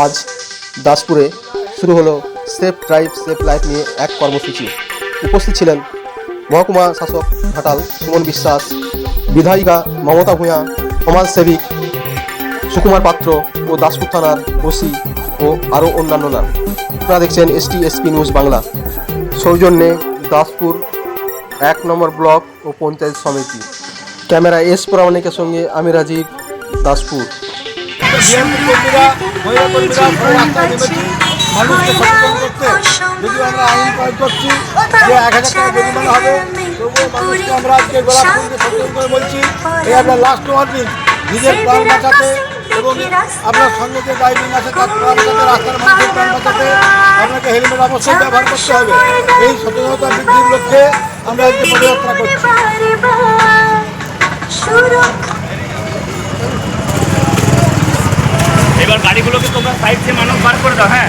আজ দাসপুরে শুরু হলো সেফ ড্রাইভ, সেফ লাইফ নিয়ে এক কর্মসূচি। উপস্থিত ছিলেন মহকুমা শাসক ঘাটাল সুমন বিশ্বাস, বিধায়িকা মমতা ভূঁয়া সমাজসেবিক সুকুমার পাত্র ও দাসপুর থানার ওসি ও আরও অন্যান্যরা। আপনারা দেখছেন এসটি এসপি নিউজ বাংলা। সৌজন্যে দাসপুর এক নম্বর ব্লক ও পঞ্চায়েত সমিতি। ক্যামেরা এস প্রামাণিকের সঙ্গে আমি রাজীব, দাসপুর। আমরা এক হাজার টাকা হবে আমরা বলছি এই আপনার লাস্ট ওয়ার্নিং নিজের প্রাণ এবং আপনার সঙ্গে যে ড্রাইভিং আছে তার রাস্তার মানুষের আপনাকে হেলমেট অবশ্যই ব্যবহার করতে হবে এই সচেতনতা বৃদ্ধির লক্ষ্যে আমরা আজকে পদযাত্রা করছি। এবার গাড়িগুলোকে তোমরা সাইড থেকে মানুষ বার করে দাও হ্যাঁ?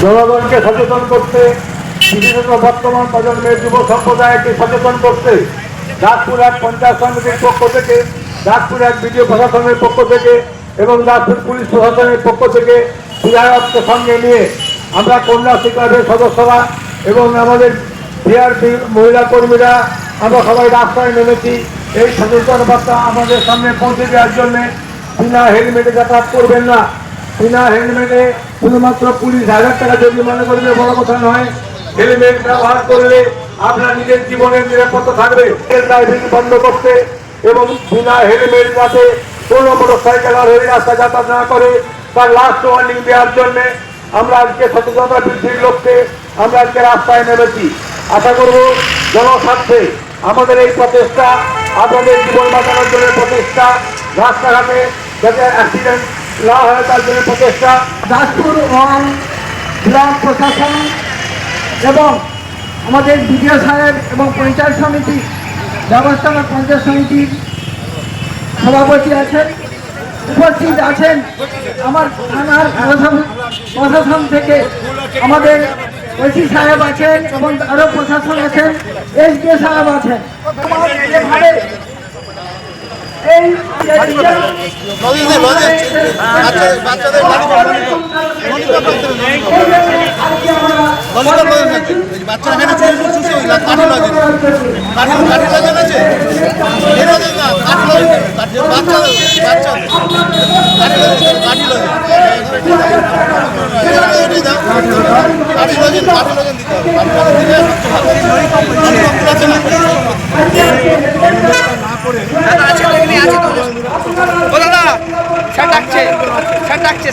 জনগণকে সচেতন করতে বিশেষত বর্তমান প্রজন্মের যুব সম্প্রদায়কে সচেতন করতে, দাসপুর এক পঞ্চায়েত সমিতির পক্ষ থেকে, দাসপুর এক বিডিও প্রশাসনের পক্ষ থেকে এবং দাসপুর পুলিশ প্রশাসনের পক্ষ থেকে বিধায়ককে সঙ্গে নিয়ে আমরা কন্যা ক্লাবের সদস্যরা এবং আমাদের বিআরপি মহিলা কর্মীরা, আমরা সবাই রাস্তায় নেমেছি। এই সচেতন বার্তা আমাদের সামনে পৌঁছে দেওয়ার জন্যে বিনা হেলমেটে যাতায়াত করবেন না। বিনা হেলমেটে শুধুমাত্র পুলিশ হাজার টাকা জরিমানা করবে বড় কথা নয়, হেলমেট ব্যবহার করলে আপনার নিজের জীবনের নিরাপত্তা থাকবে। ড্রাইভিং বন্ধ করতে এবং বিনা হেলমেট যাতে কোনো মোটর সাইকেল আর হয়ে রাস্তা যাতায়াত না করে, তার লাস্ট ওয়ার্নিং দেওয়ার জন্য আমরা আজকে সচেতনতা বৃদ্ধির লক্ষ্যে আমরা আজকে রাস্তায় নেমেছি। আশা করব জনস্বার্থে আমাদের এই প্রচেষ্টা, আপনাদের জীবন বাঁচানোর জন্য প্রচেষ্টা, রাস্তাঘাটে যাতে অ্যাক্সিডেন্ট না হয় তার জন্য প্রচেষ্টা। দাসপুর ওয়ান ব্লক প্রশাসন এবং আমাদের বিডিও সাহেব এবং পঞ্চায়েত সমিতি, ব্যবস্থাপনা পঞ্চায়েত সমিতির সভাপতি আছেন, উপস্থিত আছেন আমার থানার প্রশাসন- প্রশাসন থেকে আমাদের ওসি সাহেব আছেন এবং আরও প্রশাসন আছেন এস ডি সাহেব আছেন। এই বাচ্চারা এখানে চলে চুষে ওই কাঠি লজে কাঠি কাঠি লজে আছে এই লজে না কাঠি লজে কাঠি বাচ্চা বাচ্চা কাঠি লজে কাঠি লজে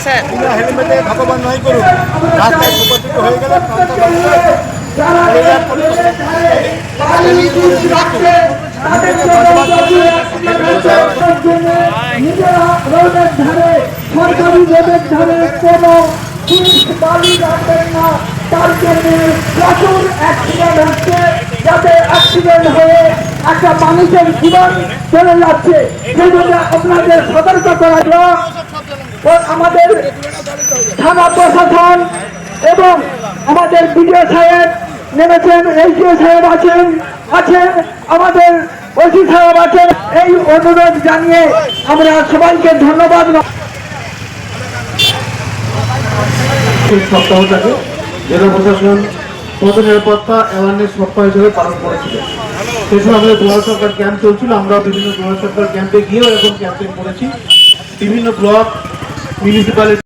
স্যার হেলমেটে ভগবান নয় করুন রাস্তায় উপস্থিত হয়ে গেলে ধারে সরকারি রোডের ধারে কোনো পুলিশ বালি রাখবেন না। তার জন্য প্রচুর অ্যাক্সিডেন্ট যাতে অ্যাক্সিডেন্ট হয়ে একটা মানুষের জীবন চলে যাচ্ছে। সতর্ক করা আমাদের প্রশাসন এবং আমাদের বিডিও সাহেব নেমেছেন সাহেব আছেন আছেন, আমাদের ওসি সাহেব আছেন। এই অনুরোধ জানিয়ে আমরা সবাইকে ধন্যবাদ। এই সপ্তাহটাকে জেলা প্রশাসন পথ নিরাপত্তা অ্যাওয়ারনেস সপ্তাহ হিসেবে পালন করেছিল। সেই সময় আমাদের দুয়ার সরকার ক্যাম্প চলছিল, আমরা বিভিন্ন দুয়ার সরকার ক্যাম্পে গিয়েও এখন ক্যাম্পেইন করেছি বিভিন্ন ব্লক মিউনিসিপ্যালিটি